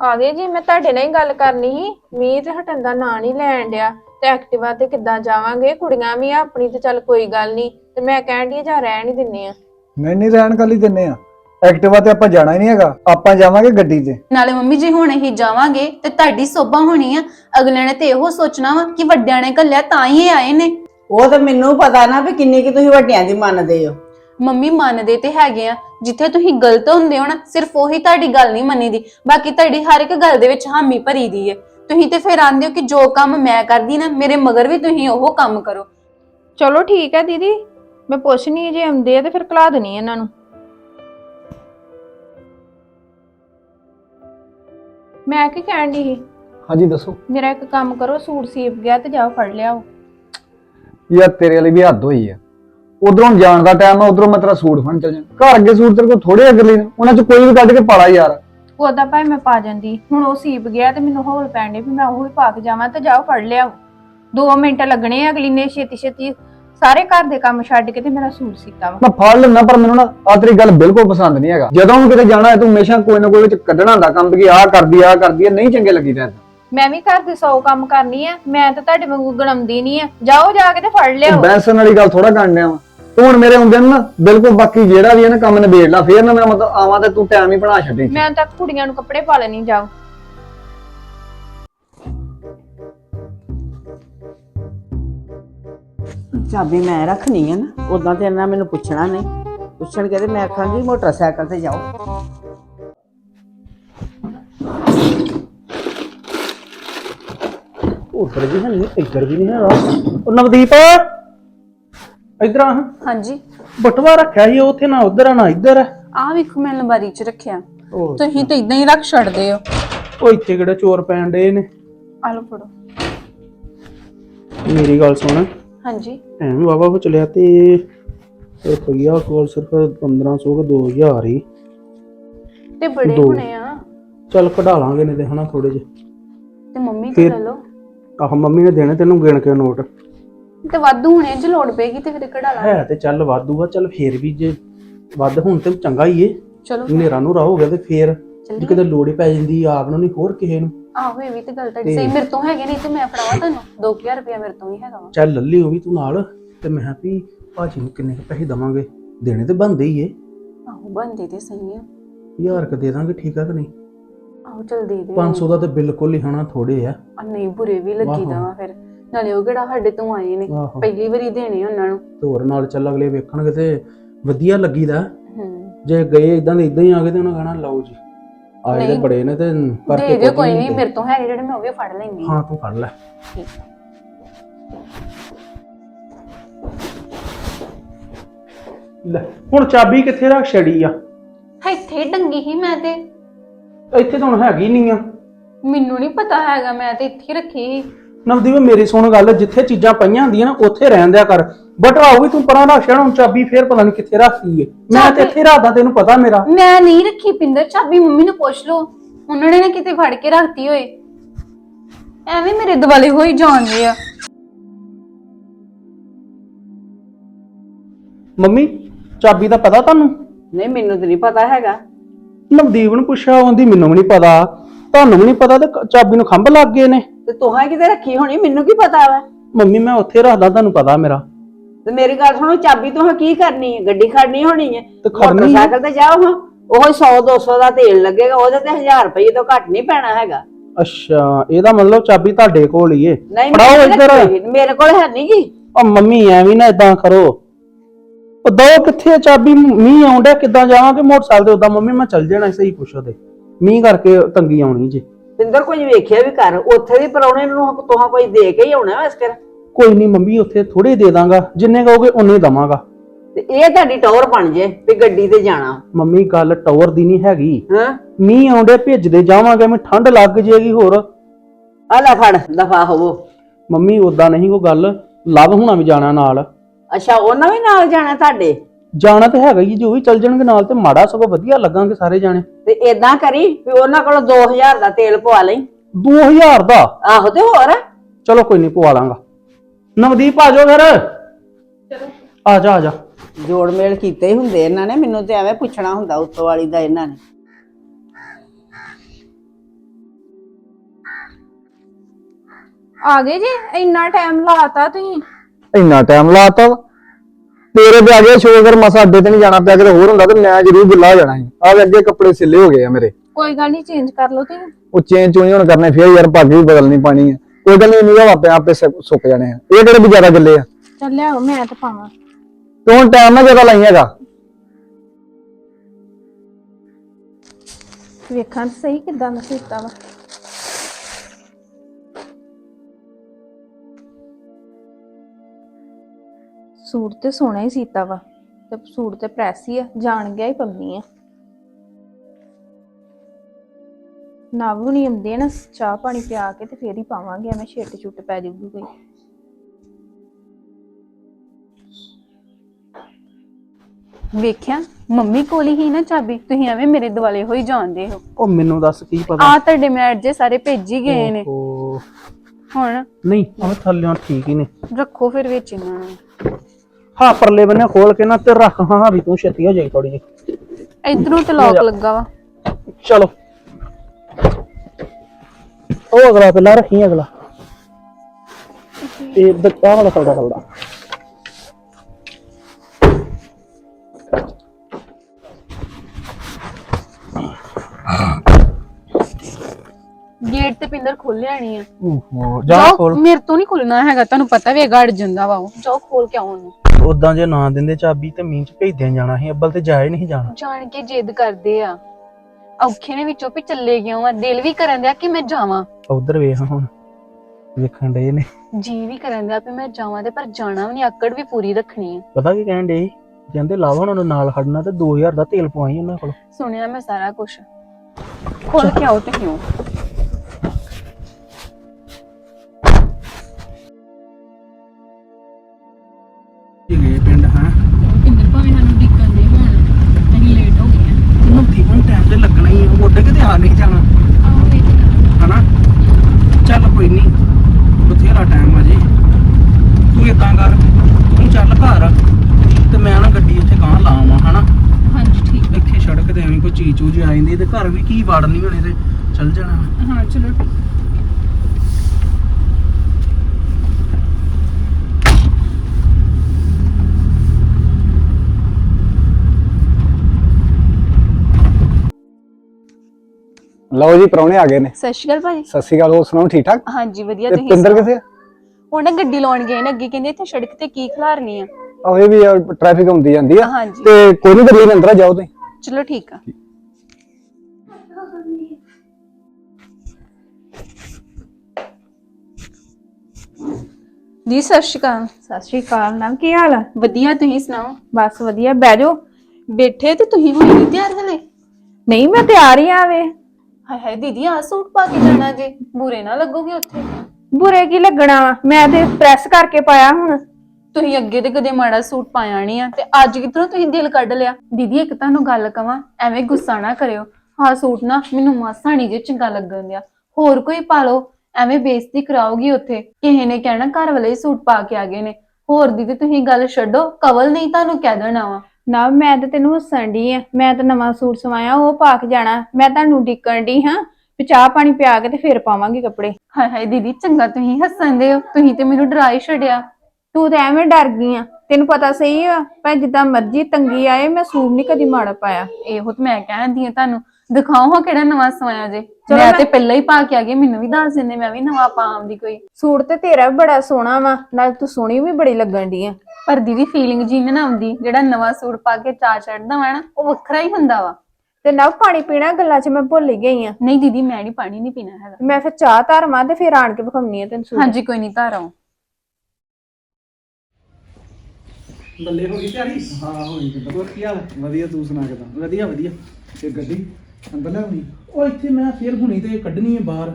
ਆ ਗਏ ਜੀ ਮੈਂ ਤੁਹਾਡੇ ਨਾਲ ਹੀ ਗੱਲ ਕਰਨੀ ਸੀ। ਮੀਂਹ ਤੇ ਹਟਣ ਦਾ ਨਾਂ ਨਹੀਂ ਲੈਣ ਡਿਆ। ਤੇ ਐਕਟਿਵਾ ਤੇ ਕਿੱਦਾਂ ਜਾਵਾਂਗੇ? ਕੁੜੀਆਂ ਵੀ ਆ ਆਪਣੀ ਤੇ ਚੱਲ ਕੋਈ ਗੱਲ ਨਹੀਂ। ਤੇ ਮੈਂ ਕਹਿਣ ਦੀ ਜਾਂ ਰਹਿਣ ਹੀ ਦਿੰਨੇ ਆ। ਨਹੀਂ ਨਹੀਂ ਰਹਿਣ ਕਾਲੀ ਦਿੰਨੇ ਆ। ਐਕਟਿਵਾ ਤੇ ਆਪਾਂ ਜਾਣਾ ਹੀ ਨਹੀਂ ਹੈਗਾ। ਆਪਾਂ ਜਾਵਾਂਗੇ ਗੱਡੀ ਤੇ। ਨਾਲੇ ਮੰਮੀ ਜੀ ਹੁਣ ਅਸੀਂ ਜਾਵਾਂਗੇ ਤੇ ਤੁਹਾਡੀ ਸੋਭਾ ਹੋਣੀ ਆ। ਅਗਲੇ ਨੇ ਤੇ ਇਹੋ ਸੋਚਣਾ ਵਾ ਕਿ ਵੱਡਿਆਂ ਨੇ ਘੱਲਿਆ ਤਾਂ ਹੀ ਇਹ ਆਏ ਨੇ। ਉਹ ਤਾਂ ਮੈਨੂੰ ਪਤਾ ਨਾ ਵੀ ਕਿੰਨੀ ਕਿ ਤੁਸੀਂ ਵੱਡਿਆਂ ਦੀ ਮੰਨਦੇ ਹੋ। ਮੰਮੀ ਮੰਨਦੇ ਤੇ ਹੈਗੇ ਆ। ਜਿੱਥੇ ਤੁਸੀਂ ਗਲਤ ਹੁੰਦੇ ਹੋ ਨਾ ਸਿਰਫ ਉਹੀ ਤੁਹਾਡੀ ਗੱਲ ਨਹੀਂ ਮੰਨੀਦੀ। ਬਾਕੀ ਤੁਹਾਡੀ ਹਰ ਇੱਕ ਗੱਲ ਦੇ ਵਿੱਚ ਹਾਮੀ ਭਰੀ ਦੀ ਹੈ ਤੁਸੀਂ ਤੇ ਫਿਰ ਆਂਦੇ ਹੋ ਕਿ ਜੋ ਕੰਮ ਮੈਂ ਕਰਦੀ ਨਾ ਮੇਰੇ ਮਗਰ ਵੀ ਤੁਸੀਂ ਉਹ ਕੰਮ ਕਰੋ। ਚਲੋ ਠੀਕ ਹੈ ਦੀਦੀ ਮੈਂ ਪੁੱਛਣੀ ਜੇ ਆਉਂਦੇ ਆ ਤੇ ਫਿਰ ਕਲਾ ਦੇਣੀ ਇਹਨਾਂ ਨੂੰ। ਮੈਂ ਕੀ ਕਹਿਣ ਦੀ ਸੀ? ਹਾਂਜੀ ਦੱਸੋ। ਮੇਰਾ ਇੱਕ ਕੰਮ ਕਰੋ ਸੂਟ ਸੀਪ ਗਿਆ ਤੇ ਜਾਓ ਫੜ ਲਿਆਓ। ਯਾਰ ਤੇਰੇ ਵਾਲੀ ਵੀ ਹੱਦ ਹੋਈ ਆ। ਉਧਰੋਂ ਜਾਣ ਦਾ ਟਾਈਮ ਆ ਉਧਰੋਂ ਮੈਂ ਤੇਰਾ ਸੂਟ ਫੜ ਚੱਲ ਜਾਣਾ। ਘਰ ਅੱਗੇ ਸੂਟ ਤੇਰੇ ਕੋਲ ਥੋੜੇ ਅਗਲੇ ਨੇ ਉਹਨਾਂ ਚ ਕੋਈ ਵੀ ਕੱਢ ਕੇ ਪਾਲਾ ਯਾਰ। ਉਹਦਾ ਭਾਈ ਮੈਂ ਪਾ ਜਾਂਦੀ ਹੁਣ ਉਹ ਸੀਪ ਗਿਆ ਤੇ ਮੈਨੂੰ ਹੌਲ ਪੈਣ ਡਈ ਵੀ ਮੈਂ ਉਹ ਹੀ ਪਾ ਕੇ ਜਾਵਾਂ ਤੇ ਜਾਓ ਫੜ ਲਿਆਓ। 2 ਮਿੰਟ ਲੱਗਣੇ ਆ ਅਗਲੀ ਨੇ ਛੇਤੀ ਛੇਤੀ ਸਾਰੇ ਘਰ ਦੇ ਕੰਮ ਛੱਡ ਕੇ ਤੇ ਮੇਰਾ ਸੂਟ ਸੀਤਾ ਵਾ। ਮੈਂ ਫੜ ਲੈਣਾ ਪਰ ਮੈਨੂੰ ਨਾ ਆ ਤੇਰੀ ਗੱਲ ਬਿਲਕੁਲ ਪਸੰਦ ਨਹੀਂ ਹੈਗਾ। ਜਦੋਂ ਵੀ ਕਿਤੇ ਜਾਣਾ ਹੈ ਤੂੰ ਹਮੇਸ਼ਾ ਕੋਈ ਨਾ ਕੋਈ ਵਿੱਚ ਕੱਢਣਾ ਹੁੰਦਾ ਕੰਮ ਵੀ ਆਹ ਕਰਦੀ ਆ ਕਰਦੀ ਆ ਨਹੀਂ ਚੰਗੇ ਲੱਗੀ ਤਾਂ ਮੈਂ ਵੀ ਘਰ ਦੇ 100 ਕੰਮ ਕਰਨੀ ਆ ਮੈਂ ਤਾਂ ਤੁਹਾਡੇ ਵਾਂਗੂ ਗਣਮਦੀ ਨਹੀਂ ਆ। ਜਾਓ ਜਾ ਕੇ ਤੇ ਫੜ ਲਿਆਓ। ਬੈਂਸਨ ਵਾਲੀ ਗੱਲ ਥੋੜਾ ਕਰਨਿਆ ਵਾ। ਤੂੰ ਹੁਣ ਮੇਰੇ ਹੁੰਦੇ ਨੂੰ ਬਿਲਕੁਲ ਬਾਕੀ ਜਿਹੜਾ ਵੀ ਹੈ ਨਾ ਕੰਮ ਨਿਬੇੜ ਲਾ ਫੇਰ ਨਾ ਮੇਰਾ ਮਤਲਬ ਆਵਾਂ ਤੇ ਤੂੰ ਟਾਈਮ ਹੀ ਬਣਾ ਛੱਡੀ। ਮੈਂ ਤਾਂ ਕੁੜੀਆਂ ਨੂੰ ਕੱਪੜੇ ਪਾ ਲੈਣੀ ਜਾਓ। ਚਾਬੀ ਮੈਂ ਰੱਖਣੀ ਹੈ ਨਾ ਉਦਾਂ ਤੇ ਇਹਨਾਂ ਮੈਨੂੰ ਪੁੱਛਣਾ ਨਹੀਂ। ਪੁੱਛਣਗੇ ਤੇ ਮੈਂ ਆਖਾਂਗੀ ਮੋਟਰਸਾਈਕਲ ਤੇ ਜਾਓ। ਉੱਧਰ ਵੀ ਹੈ ਨਹੀਂ ਇੱਧਰ ਵੀ ਨਹੀਂ ਹੈਗਾ। ਉਹ ਨਵਦੀਪ! ਇੱਧਰ ਆ। ਹਾਂਜੀ। ਬਟਵਾ ਰੱਖਿਆ ਸੀ ਉੱਥੇ ਨਾ ਉੱਧਰ ਆ ਨਾ ਇੱਧਰ ਆ। ਆਹ ਵੇਖੋ ਮੈਂ ਲੰਬਾਰੀ 'ਚ ਰੱਖਿਆ। ਉਹ ਤੁਸੀਂ ਤਾਂ ਇਦਾਂ ਹੀ ਰੱਖ ਛੱਡਦੇ ਹੋ। ਉਹ ਇੱਥੇ ਕਿਹੜੇ ਚੋਰ ਪੈਣ ਡੇ ਨੇ? ਆ ਲਓ ਫੜੋ। ਮੇਰੀ ਗੱਲ ਸੁਣ। ਹਾਂਜੀ। ਐਵੇਂ ਬਾਬਾ ਕੋ ਚਲਿਆ ਤੇ ਰੁਪਈਆ ਕੋਲ ਸਿਰਫ 1500 ਕਿ 2000 ਹੀ। ਤੇ ਬੜੇ ਦੋ। ਹੋਣੇ ਆ। ਚੱਲ ਕਢਾ ਲਾਂਗੇ ਨੇ ਤੇ ਹਨਾ ਥੋੜੇ ਜਿਹੇ। ਤੇ ਮੰਮੀ ਤੋਂ ਫਿਰ- ਲੈ ਲਓ। ਆਹ ਮੰਮੀ ਨੇ ਦੇਣੇ ਤੈਨੂੰ ਗਿਣ ਕੇ ਨੋਟ। ਤੇ ਵਾਧੂ ਹੋਣੇ ਜੇ ਲੋੜ ਪਏਗੀ ਤੇ ਫਿਰ ਕਢਾ ਲਾਂਗੇ। ਹੈ ਤੇ ਚੱਲ ਵਾਧੂ ਆ ਚੱਲ ਫੇਰ ਵੀ ਜੇ ਵੱਧ ਹੁਣ ਤੇ ਚੰਗਾ ਹੀ ਏ। ਚਲੋ। ਹਨੇਰਾ ਨੂੰ ਹੋ ਗਿਆ ਤੇ ਫੇਰ। ਜੇ ਕਿਤੇ ਲੋੜ ਹੀ ਪੈ ਜਾਂਦੀ ਆਪ ਨੂੰ ਨਹੀਂ ਹੋਰ ਕਿਸੇ ਨੂੰ। ਆਹੋ ਇਹ ਵੀ ਤੇ ਗੱਲ ਤੁਹਾਡੀ ਸਹੀ। ਮੇਰੇ ਤੋਂ ਹੈਗੇ ਨਹੀਂ ਤੇ ਮੈਂ ਫੜਾਵਾ ਤੁਹਾਨੂੰ। 2000 ਰੁਪਇਆ ਮੇਰੇ ਤੋਂ ਹੀ ਹੈਗਾ ਵਾ। ਚੱਲ ਲੱਲੀ ਹੋ ਵੀ ਤੂੰ ਨਾਲ ਤੇ ਮੈਂ ਕਿਹਾ ਵੀ ਭਾਜੀ ਨੂੰ ਕਿੰਨੇ ਕੁ ਪੈਸੇ ਦਵਾਂਗੇ। ਦੇਣੇ ਤੇ ਬੰਦੇ ਹੀ ਏ। ਆਹੋ ਬੰਦੇ ਤੇ ਸਹੀ ਆ। ਹਜ਼ਾਰ ਕ ਦੇ ਦਾਂਗੇ ਠੀਕ ਆ ਕਿ ਨਹੀਂ? ਆਹੋ ਚਲ ਦੇ ਦੇ 500 ਦਾ ਤੇ ਬਿਲਕੁਲ ਹੀ ਹਨਾ ਥੋੜੇ ਆ। ਆ ਨਹੀਂ ਬੁਰੇ ਵੀ ਲੱਗੀ। ਦਵਾ ਫਿਰ। ਨਾਲੇ ਉਹ ਕਿਹੜਾ ਸਾਡੇ ਤੋਂ ਆਏ ਨੇ ਆਹੋ। ਪਹਿਲੀ ਵਾਰੀ ਦੇਣੇ ਉਹਨਾਂ ਨੂੰ। ਤੇ ਹੋਰ ਨਾਲ ਚੱਲ ਅਗਲੇ ਵੇਖਣਗੇ ਤੇ ਵਧੀਆ ਲੱਗੀਦਾ। ਹੂੰ। ਜੇ ਗਏ ਇਦਾਂ ਦੇ ਇਦਾਂ ਹੀ ਆ ਗਏ ਤੇ ਉਹਨਾਂ ਕਹਣਾ ਲਓ ਜੀ ਆਏ ਤੇ ਨਹੀਂ। ਬੜੇ ਨੇ ਤੇ ਦੇ ਕਰਕੇ ਦਿਓ ਕੁਝ ਕੋਈ ਨਹੀਂ। ਮੇਰੇ ਤੋਂ ਹੈਗੇ ਜਿਹੜੇ ਮੈਂ ਉਹ ਵੀ ਫੜ ਲੈਂਦੀ ਹਾਂ। ਹਾਂ ਤੂੰ ਫੜ ਲੈ। ਠੀਕ। ਲੈ ਹੁਣ ਚਾਬੀ ਕਿੱਥੇ ਰੱਖ ਛੜੀ ਆ? ਹੈ ਇੱਥੇ ਡੰਗੀ ਹੀ ਮੈਂ ਤੇ। ਇੱਥੇ ਤਾਂ ਹੁਣ ਹੈਗੀ ਨਹੀਂ ਆ। ਮੈਨੂੰ ਨਹੀਂ ਪਤਾ ਹੈਗਾ ਮੈਂ ਤੇ ਇੱਥੇ ਹੀ ਰੱਖੀ ਸੀ। ਨਵਦੀਪ ਮੇਰੀ ਸੁਣ ਗੱਲ ਜਿੱਥੇ ਚੀਜ਼ਾਂ ਪਈਆਂ ਹੁੰਦੀਆਂ ਨਾ ਉੱਥੇ ਰਹਿਣ ਦਿਆ ਕਰ। ਬਟਵਾ ਉਹ ਵੀ ਤੂੰ ਪਰਾਂ ਰੱਖ ਛੜ ਹੁਣ ਚਾਬੀ ਫੇਰ ਪਤਾ ਨਹੀਂ ਕਿੱਥੇ ਰੱਖੀ ਏ। ਮੈਂ ਤੇ ਚਾਬੀ- ਇੱਥੇ ਰੱਖਦਾ ਤੈਨੂੰ ਪਤਾ ਮੇਰਾ। ਮੈਂ ਨਹੀਂ ਰੱਖੀ ਪਿੰਦਰ ਚਾਬੀ ਮੰਮੀ ਨੂੰ ਪੁੱਛ ਲਓ। ਉਹਨਾਂ ਨੇ ਨਾ ਕਿਤੇ ਫੜ ਕੇ ਰੱਖਤੀ ਹੋਏ। ਐਵੇਂ ਮੇਰੇ ਦਿਵਾਲੇ ਹੋਈ ਜਾਂਦੇ ਆ। ਮੰਮੀ ਚਾਬੀ ਦਾ ਪਤਾ ਤੁਹਾਨੂੰ? ਨਹੀਂ ਮੈਨੂੰ ਤੇ ਨਹੀਂ ਪਤਾ ਹੈਗਾ। ਨਵਦੀਪ ਨੂੰ ਪੁੱਛਿਆ ਉਹਦੀ ਮੈਨੂੰ ਵੀ ਨਹੀਂ ਪਤਾ। ਤੁਹਾਨੂੰ ਵੀ ਨਹੀਂ ਪਤਾ ਤੇ ਕ- ਚਾਬੀ ਨੂੰ ਖੰਭ ਲੱਗ ਗਏ ਨੇ। ਤੇ ਤੁਹਾਂ ਕਿਤੇ ਰੱਖੀ ਹੋਣੀ ਮੈਨੂੰ ਕੀ ਪਤਾ ਵਾ? ਮੰਮੀ ਮੈਂ ਉੱਥੇ ਰੱਖਦਾ ਤੁਹਾਨੂੰ ਪਤਾ ਮੇਰਾ। ਤੇ ਮੇਰੀ ਗੱਲ ਸੁਣੋ ਚਾਬੀ ਤੁਹਾਂ ਕੀ ਕਰਨੀ ਹੈ? ਗੱਡੀ ਖੜਨੀ ਹੋਣੀ ਹੈ? ਤੇ ਖੜਨੀ ਹੈ। ਮੋਟਰਸਾਈਕਲ ਤੇ ਜਾਓ ਹਾਂ। ਉਹ 100 200 ਦਾ ਤੇਲ ਲੱਗੇਗਾ ਉਹਦੇ ਤੇ 1000 ਰੁਪਏ ਤੋਂ ਘੱਟ ਨਹੀਂ ਪੈਣਾ ਹੈਗਾ। ਅੱਛਾ ਇਹਦਾ ਮਤਲਬ ਚਾਬੀ ਤੁਹਾਡੇ ਕੋਲ ਹੀ ਏ। ਨਹੀਂ ਫੜਾਓ ਮੇਰੇ ਇੱਧਰ। ਰੱਖੀ ਹੋਈ, ਮੇਰੇ ਕੋਲ ਹੈ ਨਹੀਂ ਜੀ ਉਹ ਮੰਮੀ ਐਵੇਂ ਨਾ ਇਦਾਂ ਕਰੋ। ਉਹ ਦੋ ਕਿੱਥੇ ਆ ਚਾਬੀ? ਮੀਂਹ ਆਉਂਦਾ ਕਿੱਦਾਂ ਜਾਵਾਂਗੇ ਮੋਟਰਸਾਈਕਲ ਤੇ? ਉਦਾਂ ਮੰਮੀ ਮੈਂ ਚੱਲ ਜਾਣਾ ਸਹੀ ਪੁੱਛੋ ਤੇ। ਮੀਂਹ ਕਰਕੇ ਤੰਗੀ ਆਉਣੀ ਜੇ। ਪਿੰਦਰ ਕੁਝ ਵੇਖਿਆ ਵੀ ਕਰ ਉੱਥੇ ਵੀ ਪਰੌਣੇ ਨੂੰ ਤੁਹਾਂ ਕੋਈ ਦੇ ਕੇ ਹੀ ਆਉਣਾ ਇਸ ਕਰ ਕੋਈ ਨਹੀਂ ਮੰਮੀ ਉੱਥੇ ਥੋੜੇ ਦੇ ਦਾਂਗਾ ਜਿੰਨੇ ਕਹੋਗੇ ਉਨੇ ਦਵਾਂਗਾ। ਤੇ ਇਹ ਤੁਹਾਡੀ ਟੌਰ ਬਣ ਜੇ ਵੀ ਗੱਡੀ ਤੇ ਜਾਣਾ। ਮੰਮੀ ਗੱਲ ਟਾਵਰ ਦੀ ਨਹੀਂ ਹੈਗੀ। ਹਾਂ? ਮੀਂਹ ਆਉਂਦੇ ਭੇਜਦੇ ਜਾਵਾਂਗੇ ਮੈਂ ਠੰਡ ਲੱਗ ਜੇਗੀ ਹੋਰ। ਆ ਲੈ ਫੜ ਦਫਾ ਹੋਵੋ। ਮੰਮੀ ਉਦਾਂ ਨਹੀਂ ਕੋਈ ਗੱਲ ਲਵ ਹੋਣਾ ਵੀ ਜਾਣਾ ਨਾਲ। ਅੱਛਾ ਉਹਨਾਂ ਵੀ ਨਾਲ ਜਾਣਾ ਤੁਹਾਡੇ? ਜਾਣਾ ਤੇ ਹੈਗਾ ਹੀ ਜੋ ਵੀ ਚੱਲ ਜਾਣਗੇ ਨਾਲ ਤੇ ਮਾੜਾ ਸਗੋਂ ਵਧੀਆ ਲੱਗਾਂਗੇ ਸਾਰੇ ਜਾਣੇ। ਤੇ ਇਦਾਂ ਕਰੀ ਵੀ ਉਹਨਾਂ ਕੋਲ 2000 ਦਾ ਤੇਲ ਪਵਾ ਲਈ। 2000 ਦਾ? ਆਹੋ ਤੇ ਹੋਰ? ਚਲੋ ਕੋਈ ਨਹੀਂ ਪਵਾ ਲਾਂਗਾ। ਨਵਦੀਪ ਆ ਫਿਰ। ਆ ਜਾ ਆ ਜਾ। ਜੋੜ ਮੇਲ ਕੀਤੇ ਹੁੰਦੇ ਇਹਨਾਂ ਨੇ ਮੈਨੂੰ ਤੇ ਐਵੇਂ ਪੁੱਛਣਾ ਹੁੰਦਾ ਉੱਤੋਂ ਵਾਲੀ ਦਾ ਇਹਨਾਂ ਨੇ। ਆ ਗਏ ਜੀ ਇੰਨਾ ਟਾਈਮ ਲਾਤਾ ਤੁਸੀਂ। ਇੰਨਾ ਟਾਈਮ ਲਾਤਾ ਵਾ। ਤੇਰੇ ਤੇ ਆ ਗਿਆ ਸ਼ੋਗਰ ਮਸਾ ਅੱਡੇ ਤੇ ਨਹੀਂ ਜਾਣਾ ਪਿਆ ਕਿਤੇ ਹੋਰ ਹੁੰਦਾ ਤੇ ਮੈਂ ਜ਼ਰੂਰ ਗੁੱਲਾ ਹੋ ਜਾਣਾ ਸੀ। ਆ ਵੇ ਅੱਗੇ ਕੱਪੜੇ ਸਿੱਲੇ ਹੋ ਗਏ ਆ ਮੇਰੇ। ਕੋਈ ਗੱਲ ਨਹੀਂ ਚੇਂਜ ਕਰ ਲਓ ਤੁਸੀਂ। ਉਹ ਚੇਂਜ ਚੂੰਜ ਹੁਣ ਕਰਨੇ? ਫੇਰ ਯਾਰ ਪੱਗ ਵੀ ਬਦਲਣੀ ਪਾਣੀ ਆ। ਕੋਈ ਗੱਲ ਨਹੀਂ ਇਹਨੂੰ ਆਪੇ ਆਪੇ ਸੁੱਕ ਸੁੱਕ ਜਾਣੇ ਆ। ਇਹ ਕਿਹੜੇ ਵੀ ਜ਼ਿਆਦਾ ਗੱਲੇ ਆ? ਚੱਲ ਲਿਆਓ ਮੈਂ ਤਾਂ ਪਾਵਾਂ। ਤੇ ਹੁਣ ਟਾਈਮ ਨਾ ਜ਼ਿਆਦਾ ਲਾਈ ਹੈਗਾ? ਵੇਖਾਂ ਤਾਂ ਸਹੀ ਕਿਦਾਂ ਦਾ ਸੀਤਾ ਵਾ। ਸੂਟ ਤੇ ਸੋਹਣਾ ਹੀ ਸੀਤਾ ਵਾ ਤੇ ਸੂਟ ਤੇ ਪ੍ਰੈਸ ਹੀ ਆ ਜਾਣ ਗਿਆ ਹੀ ਪੰਨੀ ਆ। ਨਵ ਨਹੀਂ ਆਉਂਦੇ ਨਾ ਚਾਹ ਪਾਣੀ ਪਿਆ ਕੇ ਤੇ ਫੇਰ ਹੀ ਪਾਵਾਂਗੇ ਐਵੇਂ ਛਿੱਟ ਛੁੱਟ ਪੈ ਜਾਊਗੀ ਕੋਈ। ਵੇਖਿਆ ਮੰਮੀ ਕੋਲ ਹੀ ਨਾ ਚਾਬੀ ਤੁਸੀਂ ਐਵੇਂ ਮੇਰੇ ਦਿਵਾਲੇ ਹੋਈ ਜਾਂਦੇ ਹੋ। ਉਹ ਮੈਨੂੰ ਦੱਸ ਕੀ ਪਤਾ? ਆ ਤੁਹਾਡੇ ਮੈਟ ਜੇ ਸਾਰੇ ਭੇਜ ਗਏ ਨੇ। ਓਹੋ। ਹੁਣ? ਨਹੀਂ ਉਹ ਥੱਲਿਓਂ ਠੀਕ ਹੀ ਨੇ। ਰੱਖੋ ਫਿਰ ਵਿੱਚ ਇਹਨਾਂ ਨੂੰ। ਹਾਂ ਪਰਲੇ ਬੰਨੇ ਖੋਲ ਕੇ ਨਾ ਤੇ ਰੱਖ ਹਾਂ ਹਾਂ ਵੀ ਤੂੰ ਛੇਤੀ ਹੋ ਜਾਈ ਥੋੜੀ ਜਿਹੀ। ਇਧਰੋਂ ਤੇ ਲੋਕ ਲੱਗਾ ਵਾ। ਚਲੋ। ਉਹ ਅਗਲਾ ਪਹਿਲਾਂ ਰੱਖੀ ਅਗਲਾ। ਇਹ ਬੱਚਾ ਵਾਲਾ ਸੌਦਾ ਸੌਦਾ ਗੇਟ ਤੇ ਪਿੰਦਰ ਖੋਲਿਆ ਨਹੀਂ ਆ। ਓਹੋ ਜਾ ਜਾਓ, ਖੋਲ। ਮੇਰੇ ਤੋਂ ਨਹੀਂ ਖੁੱਲਣਾ ਹੈਗਾ ਤੁਹਾਨੂੰ ਪਤਾ ਵੀ ਗੜ ਜਾਂਦਾ ਵਾ ਉਹ। ਜਾਓ ਖੋਲ ਕੇ ਆਉਣ ਨੂੰ ਉਦਾਂ ਜੇ ਨਾ ਦਿੰਦੇ ਚਾਬੀ ਤੇ ਮੀਂਹ ਚ ਭੇਜਦਿਆਂ ਜਾਣਾ ਸੀ ਅੱਬਲ ਤੇ ਜਾਏ ਨਹੀਂ ਜਾਣਾ। ਜਾਣ ਕੇ ਜਿੱਦ ਕਰਦੇ ਆ। ਔਖੇ ਨੇ ਵਿੱਚੋਂ ਵੀ ਚੱਲੇ ਗਿਆ ਵਾ ਦਿਲ ਵੀ ਕਰਨ ਦਿਆ ਕਿ ਮੈਂ ਜਾਵਾਂ। ਉਧਰ ਵੇਖ ਹੁਣ ਵੇਖਣ ਡੇ ਨੇ। ਜੀ ਵੀ ਕਰਨ ਦਿਆ ਵੀ ਮੈਂ ਜਾਵਾਂ ਤੇ ਪਰ ਜਾਣਾ ਵੀ ਨਹੀਂ ਆਕੜ ਵੀ ਪੂਰੀ ਰੱਖਣੀ ਆ। ਪਤਾ ਕੀ ਕਹਿਣ ਡੇ ਕਹਿੰਦੇ ਲਾਵਾ ਉਹਨਾਂ ਨੂੰ ਨਾਲ ਖੜਨਾ ਤੇ 2000 ਦਾ ਤੇਲ ਪਵਾਈ ਉਹਨਾਂ ਕੋਲ। ਸੁਣਿਆ ਮੈਂ ਸਾਰਾ ਕੁਝ ਖੋਲ ਕੇ ਤੇ ਕਿਉਂ ਉੱਡ ਕੇ ਤੇ ਆ ਨਹੀਂ ਜਾਣਾ। ਹਨਾ? ਚੱਲ ਕੋਈ ਨਹੀਂ ਬਥੇਰਾ ਟਾਈਮ ਆ ਜੇ। ਤੂੰ ਏਦਾਂ ਕਰ ਤੂੰ ਚੱਲ ਘਰ। ਤੇ ਮੈਂ ਨਾ ਗੱਡੀ ਉੱਥੇ ਗਾਂ ਲਾਵਾਂ ਹਨਾ? ਹਾਂਜੀ ਠੀਕ। ਇੱਥੇ ਸੜਕ ਤੇ ਐਵੇਂ ਕੋਈ ਚੀਜ਼ ਚੂਜ ਆ ਜਾਂਦੀ ਤੇ ਘਰ ਵੀ ਕੀ ਵੜਨੀ ਹੋਣੀ ਤੇ ਚੱਲ ਜਾਣਾ ਹਾਂ ਚਲੋ ਠੀਕ। ਲਓ ਜੀ ਪ੍ਰਾਹੁਣੇ ਆ ਗਏ ਨੇ। ਸਤਿ ਸ਼੍ਰੀ ਅਕਾਲ ਭਾਜੀ। ਸਤਿ ਸ਼੍ਰੀ ਅਕਾਲ ਹੋਰ ਸੁਣਾਓ ਠੀਕ ਠਾਕ? ਹਾਂਜੀ ਵਧੀਆ ਤੇ ਤੁਸੀਂ ਪਿੰਦਰ ਸੁਣਾਓ? ਕਿੱਥੇ ਉਹ ਨਾ ਗੱਡੀ ਲਾਉਣ ਗਏ ਨੇ ਅੱਗੇ ਕਹਿੰਦੇ ਇੱਥੇ ਸੜਕ ਤੇ ਕੀ ਖਿਲਾਰਨੀ ਆ। ਆਹ ਇਹ ਵੀ ਟ੍ਰੈਫਿਕ ਹੁੰਦੀ ਜਾਂਦੀ ਆ। ਹਾਂਜੀ। ਤੇ ਕੋਈ ਨਹੀਂ ਗੱਡੀ ਅੰਦਰ ਜਾਓ ਤੁਸੀਂ। ਚਲੋ ਠੀਕ ਆ। ਜੀ ਸਤਿ ਸ਼੍ਰੀ ਅਕਾਲ। ਸਤਿ ਸ਼੍ਰੀ ਅਕਾਲ ਨਾਮ ਕੀ ਹਾਲ ਆ? ਵਧੀਆ ਤੁਸੀਂ ਸੁਣਾਓ? ਬਸ ਵਧੀਆ ਬਹਿ ਜਾਓ। ਬੈਠੇ ਤੇ ਤੁਸੀਂ ਹੋਈ ਨਹੀਂ ਤਿਆਰ ਹਲੇ? ਨਹੀਂ ਮੈਂ ਤਿਆਰ ਹੀ ਆਵੇ ਹਾਏ ਹਾਏ ਦੀਦੀ ਆ ਸੂਟ ਪਾ ਕੇ ਜਾਣਾ ਜੇ। ਬੁਰੇ ਨਾ ਲੱਗੋਗੇ ਉੱਥੇ। ਬੁਰੇ ਕੀ ਲੱਗਣਾ ਵਾ? ਮੈਂ ਤੇ ਪ੍ਰੈਸ ਕਰਕੇ ਪਾਇਆ ਹੁਣ। ਤੁਸੀਂ ਅੱਗੇ ਤੇ ਕਦੇ ਮਾੜਾ ਸੂਟ ਪਾਇਆ ਨਹੀਂ ਆ ਤੇ ਅੱਜ ਕਿਧਰੋਂ ਤੁਸੀਂ ਦਿਲ ਕੱਢ ਲਿਆ? ਦੀਦੀ ਇੱਕ ਤੁਹਾਨੂੰ ਗੱਲ ਕਵਾਂ ਐਵੇਂ ਗੁੱਸਾ ਨਾ ਕਰਿਓ। ਆਹ ਸੂਟ ਨਾ ਮੈਨੂੰ ਮਾਸਾ ਨਹੀਂ ਜੇ ਚੰਗਾ ਲੱਗਣ ਦਿਆ। ਹੋਰ ਕੋਈ ਪਾ ਲਓ ਐਵੇਂ ਬੇਇੱਜ਼ਤੀ ਕਰਾਓਗੀ ਉੱਥੇ। ਕਿਸੇ ਨੇ ਕਹਿਣਾ ਘਰ ਵਾਲੇ ਹੀ ਸੂਟ ਪਾ ਕੇ ਆ ਗਏ ਨੇ। ਹੋਰ ਦੀਦੀ ਤੁਸੀਂ ਗੱਲ ਛੱਡੋ ਕਵਲ ਨਹੀਂ ਤੁਹਾਨੂੰ ਕਹਿ ਦੇਣਾ ਵਾ। ਨਾ ਮੈਂ ਤੇ ਤੈਨੂੰ ਹੱਸਣ ਡਈ ਆ। ਮੈਂ ਤਾਂ ਨਵਾਂ ਸੂਟ ਸਵਾਇਆ ਉਹ ਪਾ ਕੇ ਜਾਣਾ। ਮੈਂ ਤੁਹਾਨੂੰ ਡਿੱਕਣ ਡਈ ਹਾਂ ਵੀ ਚਾਹ ਪਾਣੀ ਪਿਆ ਕੇ ਤੇ ਫਿਰ ਪਾਵਾਂਗੀ ਕੱਪੜੇ। ਹਾਏ ਹਾਏ ਦੀਦੀ ਚੰਗਾ ਤੁਸੀਂ ਹੱਸਣਦੇ ਹੋ। ਤੁਸੀਂ ਤੇ ਮੈਨੂੰ ਡਰਾ ਹੀ ਛੱਡਿਆ। ਤੂੰ ਤਾਂ ਐਵੇਂ ਡਰ ਗਈ ਆ। ਤੈਨੂੰ ਪਤਾ ਸਹੀ ਆ ਭਾਵੇਂ ਜਿੱਦਾਂ ਮਰਜ਼ੀ ਤੰਗੀ ਆਏ ਮੈਂ ਸੂਟ ਨਹੀਂ ਕਦੀ ਮਾੜਾ ਪਾਇਆ। ਇਹੋ ਤੇ ਮੈਂ ਕਹਿੰਦੀ ਆ ਤੁਹਾਨੂੰ ਦਿਖਾਓ ਹਾਂ ਕਿਹੜਾ ਨਵਾਂ ਸਵਾਇਆ ਜੇ। ਮੈਂ ਤੇ ਪਹਿਲਾਂ ਹੀ ਪਾ ਕੇ ਆ ਗਈ ਮੈਨੂੰ ਵੀ ਦੱਸ ਦਿੰਦੇ ਮੈਂ ਵੀ ਨਵਾਂ ਪਾਉਂਦੀ ਕੋਈ। ਸੂਟ ਤੇ ਤੇਰਾ ਵੀ ਬੜਾ ਸੋਹਣਾ ਵਾ ਨਾਲ ਤੂੰ ਸੋਹਣੀ ਵੀ ਬੜੀ ਲੱਗਣ ਡਈ ਆ। ਪਰ ਦੀਦੀ ਫੀਲਿੰਗ ਜੀ ਨੀ ਆਉਂਦੀ ਜਿਹੜਾ ਨਵਾਂ ਸੂਟ ਪਾ ਕੇ ਚਾ ਚੜਦਾ ਵਾ ਨਾ ਉਹ ਵੱਖਰਾ ਹੀ ਹੁੰਦਾ ਵਾ। ਤੇ ਨਾ ਪਾਣੀ ਪੀਣਾ ਗੱਲਾਂ 'ਚ ਮੈਂ ਭੁੱਲ ਹੀ ਗਈ ਆ ਨਹੀਂ ਦੀਦੀ ਮੈਂ ਨਹੀਂ ਪਾਣੀ ਨਹੀਂ ਪੀਣਾ ਹੈਗਾ। ਮੈਂ ਫਿਰ ਚਾਹ ਧਰਮਾਂ ਤੇ ਫਿਰ ਆਣ ਕੇ ਵਿਖਾਉਣੀ ਆ ਤੈਨੂੰ ਸੂਟ। ਹਾਂਜੀ ਕੋਈ ਨਹੀਂ ਧਾਰ ਆਓ। ਬੱਲੇ ਹੋ ਗਈ ਤਿਆਰੀ? ਹਾਂ ਹੋਈ ਤੇ ਹੋਰ ਕੀ ਹਾਲ? ਵਧੀਆ ਤੂੰ ਸੁਣਾ ਕਿਦਾਂ? ਵਧੀਆ ਵਧੀਆ। ਤੇ ਗੱਡੀ? ਅੰਦਰ ਲੈ ਆਉਣੀ ਉਹ ਇੱਥੇ ਮੈਂ ਫੇਰ ਹੁਣੀ ਤੇ ਕੱਢਣੀ ਹੈ ਬਾਹਰ।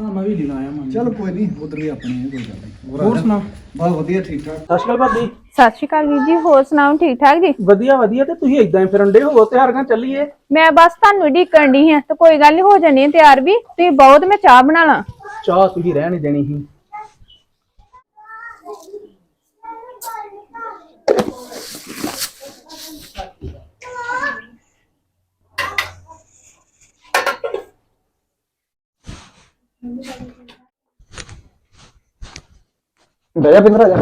ਹਾਂ ਮੈਂ ਵੀ ਲੈਣ ਆਇਆ ਮਾਂ ਚਲ ਕੋਈ ਨਹੀਂ ਉਧਰ ਵੀ ਆਪਣੇ ਕੋਈ ਗੱਲ ਨਹੀਂ ਹੋਰ ਸੁਣਾ? ਬਾ ਵਧੀਆ ਠੀਕ ਠਾਕ। ਸਤਿ ਸ਼੍ਰੀ ਅਕਾਲ ਭਾਬੀ। ਸਤਿ ਸ਼੍ਰੀ ਅਕਾਲ ਵੀਰ ਜੀ ਹੋਰ ਸੁਣਾਓ ਠੀਕ ਠਾਕ ਜੀ? ਵਧੀਆ ਵਧੀਆ ਤੇ ਤੁਸੀਂ ਇਦਾਂ ਹੀ ਫਿਰਨ ਡੇ ਹੋ ਤਿਆਰ ਕਰ ਚੱਲੀਏ? ਮੈਂ ਬਸ ਤੁਹਾਨੂੰ ਢੀਕਣ ਡਈ ਹਾਂ ਤੇ ਕੋਈ ਗੱਲ ਨਹੀਂ ਹੋ ਜਾਣੀ ਤਿਆਰ ਵੀ। ਤੁਸੀਂ ਬਹੁਤ ਮੈਂ ਚਾਹ ਬਣਾ ਲਾਂ। ਚਾਹ ਤੁਸੀਂ ਰਹਿ ਨਹੀਂ ਦੇਣੀ ਸੀ। ਬਹਿ ਪਿੰਦਰ ਆ ਜਾ।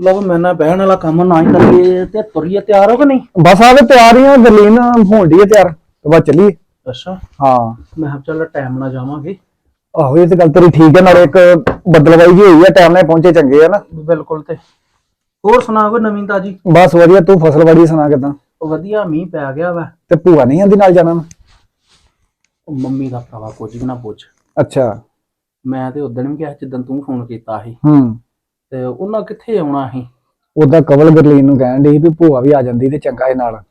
ਲਓ ਮੈਂ ਨਾ ਬਹਿਣ ਵਾਲਾ ਕੰਮ ਨਾ ਹੀ ਕਰੀਏ ਤੇ ਤੁਰੀਏ ਤਿਆਰ ਹੋ ਕਿ ਨਹੀਂ? ਬਸ ਆਵੇ ਤਿਆਰੀਆਂ ਗਰਲੀਨ ਹੋਣ ਦੀ ਹੈ ਤਿਆਰ ਤੇ ਬਸ ਚੱਲੀਏ। ਅੱਛਾ। ਹਾਂ। ਮੈਂ ਕਿਹਾ ਚੱਲ ਟਾਈਮ ਨਾਲ ਜਾਵਾਂਗੇ। ਆਹੋ ਇਹ ਤੇ ਗੱਲ ਤੇਰੀ ਠੀਕ ਹੈ ਨਾਲੇ ਇੱਕ ਬੱਦਲਵਾਈ ਜੀ ਹੋਈ ਹੈ ਟਾਈਮ ਨਾਲ ਪਹੁੰਚੇ ਚੰਗੇ ਆ ਨਾ। ਬਿਲਕੁਲ ਤੇ। ਹੋਰ ਸੁਣਾ ਕੋਈ ਨਵੀਂ ਤਾਜੀ? ਬਸ ਵਧੀਆ ਤੂੰ ਫਸਲਵਾੜੀ ਸੁਣਾ ਕਿਦਾਂ? ਵਧੀਆ ਮੀਂਹ ਪੈ ਗਿਆ ਵਾ। ਤੇ ਭੂਆ ਨਹੀਂ ਆਂਦੀ ਨਾਲ ਜਾਣਾ? ਉਹ ਮੰਮੀ ਦਾ ਭਰਾਵਾ ਕੁਝ ਵੀ ਨਾ ਪੁੱਛ। ਅੱਛਾ। ਮੈਂ ਤੇ ਉਦੋਂ ਵੀ ਕਿਹਾ ਜਦੋਂ ਤੂੰ ਫੋਨ ਕੀਤਾ ਸੀ। ਹੂੰ। ਤੇ ਉਹਨਾਂ ਕਿੱਥੇ ਆਉਣਾ ਸੀ? ਉਦਾਂ ਕਵਲ ਗਰਲੀਨ ਨੂੰ ਕਹਿਣ ਡਈ ਵੀ ਭੂਆ ਵੀ ਆ ਜਾਂਦੀ ਤੇ ਚੰਗਾ ਇਹ ਨਾਲ।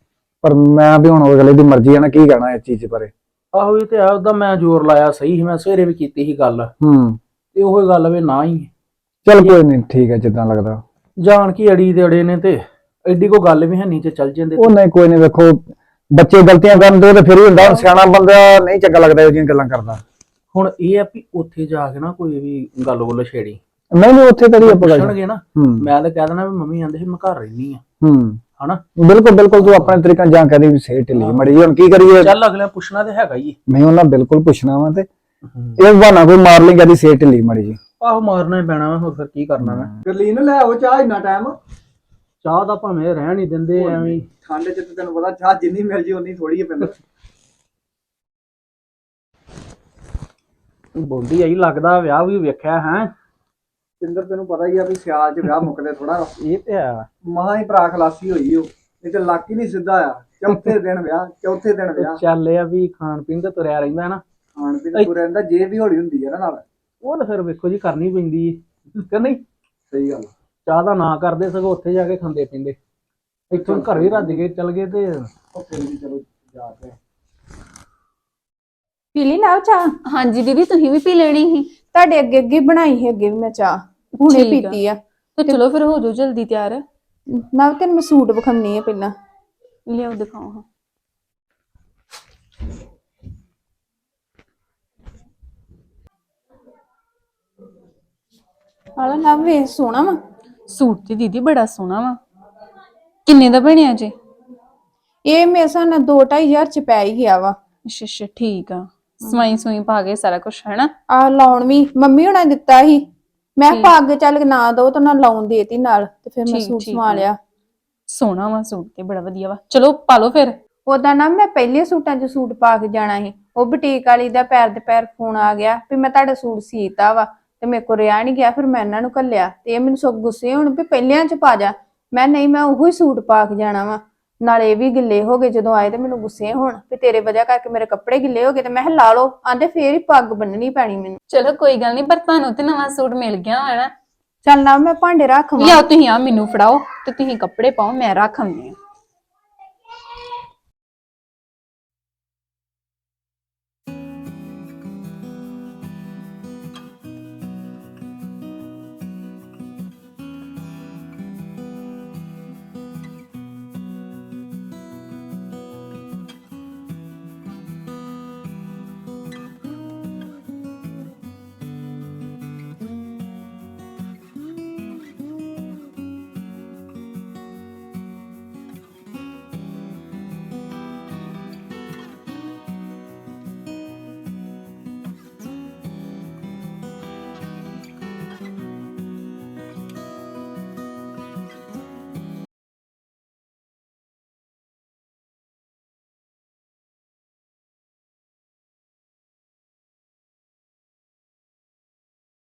ਪਰ ਮੈਂ ਵੀ ਹੁਣ ਅਗਲੇ ਦੀ ਮਰਜ਼ੀ ਹੈ ਨਾ ਕੀ ਕਹਿਣਾ ਇਸ ਚੀਜ਼ ਬਾਰੇ। ਆਹੋ ਇਹ ਤੇ ਆ ਉਹਦਾ ਮੈਂ ਜ਼ੋਰ ਲਾਇਆ ਸਹੀ ਸੀ ਮੈਂ ਸਵੇਰੇ ਵੀ ਕੀਤੀ ਸੀ ਗੱਲ। ਹੂੰ। ਤੇ ਉਹ ਗੱਲ ਵੀ ਨਾ ਹੀ। ਚੱਲ ਕੋਈ ਨਹੀਂ ਠੀਕ ਹੈ ਜਿੱਦਾਂ ਲੱਗਦਾ। ਜਾਣ ਕੀ ਅੜੀ ਦੇ ਅੜੇ ਨੇ ਤੇ ਐਡੀ ਕੋ ਗੱਲ ਵੀ ਹੈ ਨਹੀਂ ਤੇ ਚੱਲ ਜਾਂਦੇ ਉਹ ਨਹੀਂ ਕੋਈ ਨਹੀਂ ਵੇਖੋ ਬੱਚੇ ਗਲਤੀਆਂ ਕਰਨ ਦੇ ਤੇ ਫਿਰ ਹੀ ਹੁੰਦਾ ਸਿਆਣਾ ਬੰਦਾ ਨਹੀਂ ਚੰਗਾ ਲੱਗਦਾ ਇਹ ਜਿਹੀਆਂ ਗੱਲਾਂ ਕਰਦਾ ਹੁਣ ਇਹ ਆ ਵੀ ਉੱਥੇ ਜਾ ਕੇ ਨਾ ਕੋਈ ਵੀ ਗੱਲ ਗੁੱਲ ਛੇੜੀ। ਨਹੀਂ ਨਹੀਂ ਉੱਥੇ ਕਦੀ ਆਪਾਂ ਗੱਲ। ਪੁੱਛਣਗੇ ਨਾ। ਮੈਂ ਤਾਂ ਕਹਿ ਦੇਣਾ ਵੀ ਮੰਮੀ ਆਂਦੇ ਸੀ ਮੈਂ ਘਰ ਰਹਿਣੀ ਆ। ਹੂੰ। ਹਨਾ? ਬਿਲਕੁਲ ਬਿਲਕੁਲ ਤੂੰ ਆਪਣੇ ਤਰੀਕੇ ਨਾਲ ਜਾਂ ਕਹਦੀ ਵੀ ਸਹੀ ਢਿੱਲੀ ਮੜੀ ਜੀ, ਹੁਣ ਕੀ ਕਰੀਏ? ਚੱਲ ਅਗਲੇ ਪੁੱਛਣਾ ਤੇ ਹੈਗਾ ਹੀ ਮੈਂ ਉਹਨਾਂ ਬਿਲਕੁਲ ਪੁੱਛਣਾ ਵਾ ਤੇ ਇਹ ਬਹਾਨਾ ਕੋਈ ਮਾਰ ਲਈ ਕਦੀ ਸਹੀ ਢਿੱਲੀ ਮੜੀ ਜੀ ਆਹੋ ਮਾਰਨਾ ਹੀ ਪੈਣਾ ਵਾ ਹੋਰ ਫਿਰ ਕੀ ਕਰਨਾ ਮੈਂ। ਗਰਲੀਨ ਲੈ ਆਓ ਚਾਹ ਇੰਨਾ ਟਾਈਮ ਚਾਹ ਤਾਂ ਭਾਵੇਂ ਰਹਿਣ ਹੀ ਦਿੰਦੇ ਐਵੇਂ ਹੀ। ਠੰਡ ਚ ਤੇ ਤੈਨੂੰ ਪਤਾ ਚਾਹ ਜਿੰਨੀ ਮਿਲ ਜੀ ਉਨੀ ਥੋੜੀ ਹੈ ਪਿੰਦਰ ਬੋਲਦੀ ਆਈ ਲੱਗਦਾ ਵਿਆਹ ਵੀ ਵੇਖਿਆ ਹੈ। ਪਿੰਦਰ ਤੈਨੂੰ ਪਤਾ ਹੀ ਆ ਵੀ ਸਿਆਲ ਚ ਵਿਆਹ ਮੁੱਕਦੇ ਥੋੜਾ ਇਹ ਤੇ ਆ ਮਹਾ ਹੀ ਭਰਾ ਖਲਾਸੀ ਹੋਈ ਉਹ ਇਹ ਤੇ ਲੱਕ ਹੀ ਨਹੀਂ ਸਿੱਧਾ ਆ। ਚੌਥੇ ਦਿਨ ਵਿਆਹ ਚੌਥੇ ਦਿਨ ਵਿਆਹ। ਚੱਲ ਇਹ ਆ ਵੀ ਖਾਣ ਪੀਣ ਤੇ ਤੁਰਿਆ ਰਹਿੰਦਾ ਨਾ। ਖਾਣ ਪੀਣ ਪੂਰਾ ਰਹਿੰਦਾ ਜੇ ਵੀ ਹੌਲੀ ਹੁੰਦੀ ਹੈ ਨਾ ਨਾਲ। ਉਹ ਤਾਂ ਫਿਰ ਵੇਖੋ ਜੀ ਕਰਨੀ ਪੈਂਦੀ ਹੈ ਕਿ ਨਹੀਂ? ਸਹੀ ਗੱਲ ਚਾਹ ਦਾ ਨਾ ਕਰਦੇ ਸਗੋਂ ਉੱਥੇ ਜਾ ਕੇ ਖਾਂਦੇ ਪੀਂਦੇ। ਇੱਥੋਂ ਘਰ ਵੀ ਰੱਜ ਕੇ ਚੱਲ ਗਏ ਤੇ ਉਹ ਫਿਰ ਵੀ ਚਲੋ ਜਾ ਕੇ। ਪੀ ਲਈ ਨਾ ਚਾਹ? ਹਾਂਜੀ ਦੀਦੀ ਤੁਸੀਂ ਵੀ ਪੀ ਲੈਣੀ ਸੀ। ਤੁਹਾਡੇ ਅੱਗੇ ਅੱਗੇ ਬਣਾਈ ਹੈ ਅੱਗੇ ਵੀ ਮੈਂ ਚਾਹ। ਹੁਣੇ ਠੀਕ ਆ। ਪੀਤੀ ਆ। ਤੇ ਚਲੋ ਫਿਰ ਹੋ ਜਾਓ ਜਲਦੀ ਤਿਆਰ। ਨਾ ਤੈਨੂੰ ਮੈਂ ਸੂਟ ਵਿਖਾਉਣੀ ਆ ਪਹਿਲਾਂ। ਲਿਆਓ ਦਿਖਾਓ ਹਾਂ। ਹਾਲਾ ਨਾ ਵੇ ਸੋਹਣਾ ਵਾ। ਸੂਟ ਤੇ ਦੀਦੀ ਬੜਾ ਸੋਹਣਾ ਵਾ। ਕਿੰਨੇ ਦਾ ਬਣਿਆ ਜੇ? ਇਹ ਮੇਰੇ ਹਿਸਾਬ ਨਾਲ 2-2500 ਚ ਪੈ ਹੀ ਗਿਆ ਵਾ। ਅੱਛਾ ਅੱਛਾ ਠੀਕ ਆ। ਸਵਾਈ ਸੂਈ ਪਾ ਕੇ ਸਾਰਾ ਕੁਝ ਹੈ ਨਾ ਆ ਲਾਉਣ ਵੀ ਮੰਮੀ ਹੁਣਾਂ ਦਿੱਤਾ ਸੀ। ਮੈਂ ਕਿਹਾ ਪੱਗ ਚੱਲ ਨਾ ਦੋ ਤਾਂ ਨਾ ਲਾਉਣ ਦੇਤੀ ਨਾਲ ਤੇ ਫਿਰ ਮੈਂ ਠੀਕ, ਸੂਟ ਠੀਕ ਸਵਾ। ਲਿਆ। ਸੋਹਣਾ ਵਾ ਸੂਟ ਤੇ ਬੜਾ ਵਧੀਆ ਵਾ। ਚਲੋ ਪਾ ਲਓ ਫਿਰ। ਉਹਦਾ ਨਾ ਮੈਂ ਪਹਿਲੇ ਸੂਟਾਂ 'ਚ ਸੂਟ ਪਾ ਕੇ ਜਾਣਾ ਸੀ। ਉਹ ਬੁਟੀਕ ਵਾਲੀ ਦਾ ਪੈਰ ਦੇ ਪੈਰ ਫੋਨ ਆ ਗਿਆ ਵੀ ਮੈਂ ਤੁਹਾਡਾ ਸੂਟ ਸੀਤਾ ਵਾ। ਤੇ ਮੇਰੇ ਕੋਲ ਰਿਆ ਨਹੀਂ ਗਿਆ ਫਿਰ ਮੈਂ ਇਹਨਾਂ ਨੂੰ ਘੱਲਿਆ ਤੇ ਇਹ ਮੈਨੂੰ ਸਭ ਗੁੱਸੇ ਹੁਣ ਵੀ ਪਹਿਲਿਆਂ 'ਚ ਪਾ ਜਾ। ਮੈਂ ਨਹੀਂ ਮੈਂ ਉਹੀ ਸੂਟ ਪਾ ਕੇ ਜਾਣਾ ਵਾ। ਨਾਲੇ ਇਹ ਵੀ ਗਿੱਲੇ ਹੋ ਗਏ ਜਦੋਂ ਆਏ ਤੇ ਮੈਨੂੰ ਗੁੱਸੇ ਹੋਣ ਵੀ ਤੇਰੇ ਵਜ੍ਹਾ ਕਰਕੇ ਮੇਰੇ ਕੱਪੜੇ ਗਿੱਲੇ ਹੋ ਗਏ ਤੇ ਮੈਂ ਕਿਹਾ ਲਾ ਲਓ ਆਂਦੇ ਫੇਰ ਹੀ ਪੱਗ ਬੰਨਣੀ ਪੈਣੀ ਮੈਨੂੰ। ਚਲੋ ਕੋਈ ਗੱਲ ਨਹੀਂ ਪਰ ਤੁਹਾਨੂੰ ਤੇ ਨਵਾਂ ਸੂਟ ਮਿਲ ਗਿਆ ਹੈ ਨਾ ਚੱਲ ਨਾ ਮੈਂ ਭਾਂਡੇ ਰੱਖਵਾਂ ਲਿਆਓ ਤੁਸੀਂ ਆ ਮੈਨੂੰ ਫੜਾਓ ਤੇ ਤੁਸੀਂ ਕੱਪੜੇ ਪਾਓ ਮੈਂ ਰੱਖ ਆਉਂਦੀ ਹਾਂ।